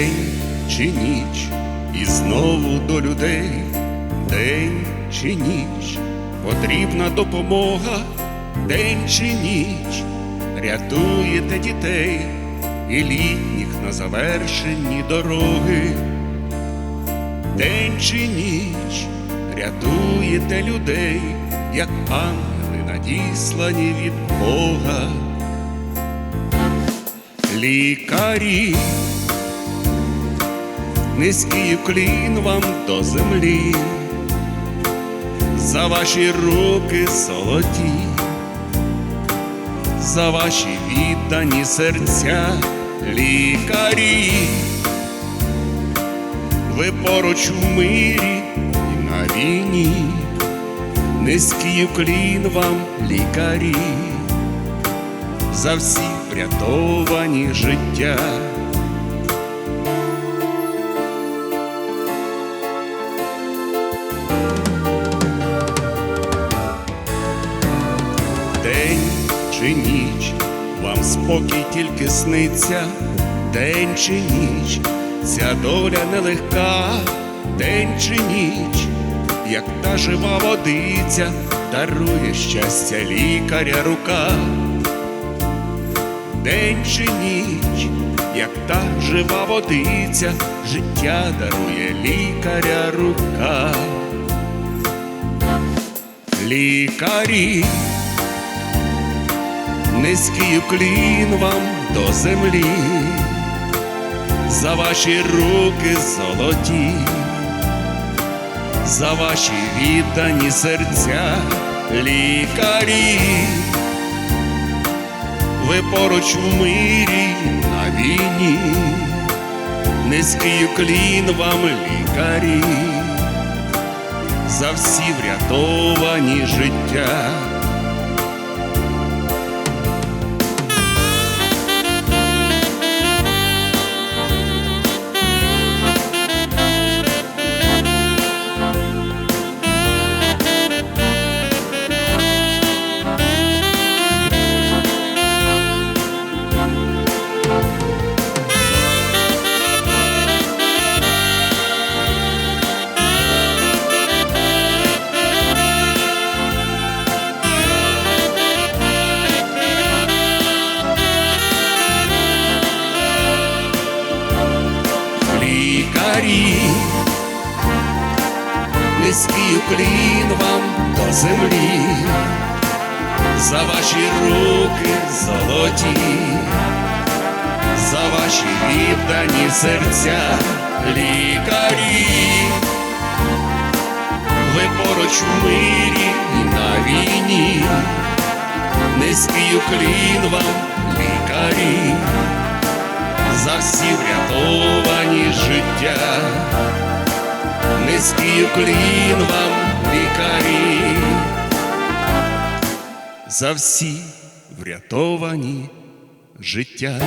День чи ніч, і знову до людей, день чи ніч, потрібна допомога, день чи ніч, рятуєте дітей і літніх на завершенні дороги, день чи ніч, рятуєте людей, як ангели надіслані від Бога. Лікарі низький уклін вам до землі, за ваші руки золоті, за ваші віддані серця, лікарі, ви поруч у мирі і на війні, низький уклін вам, лікарі за всі врятовані життя. Спокій тільки сниться, день чи ніч, ця доля нелегка, день чи ніч, як та жива водиця, дарує щастя лікаря рука. День чи ніч, як та жива водиця, життя дарує лікаря рука. Лікарі, низький уклін вам до землі, за ваші руки золоті, за ваші віддані серця, лікарі. Ви поруч в мирі на війні, низький уклін вам лікарі, за всі врятовані життя. Лікарі, низький уклін вам до землі, за ваші руки золоті, за ваші віддані серця, лікарі, ви поруч в мирі і на війні, низький уклін вам, лікарі за всі врятовані життя, низький уклін вам, лікарі, за всі врятовані життя.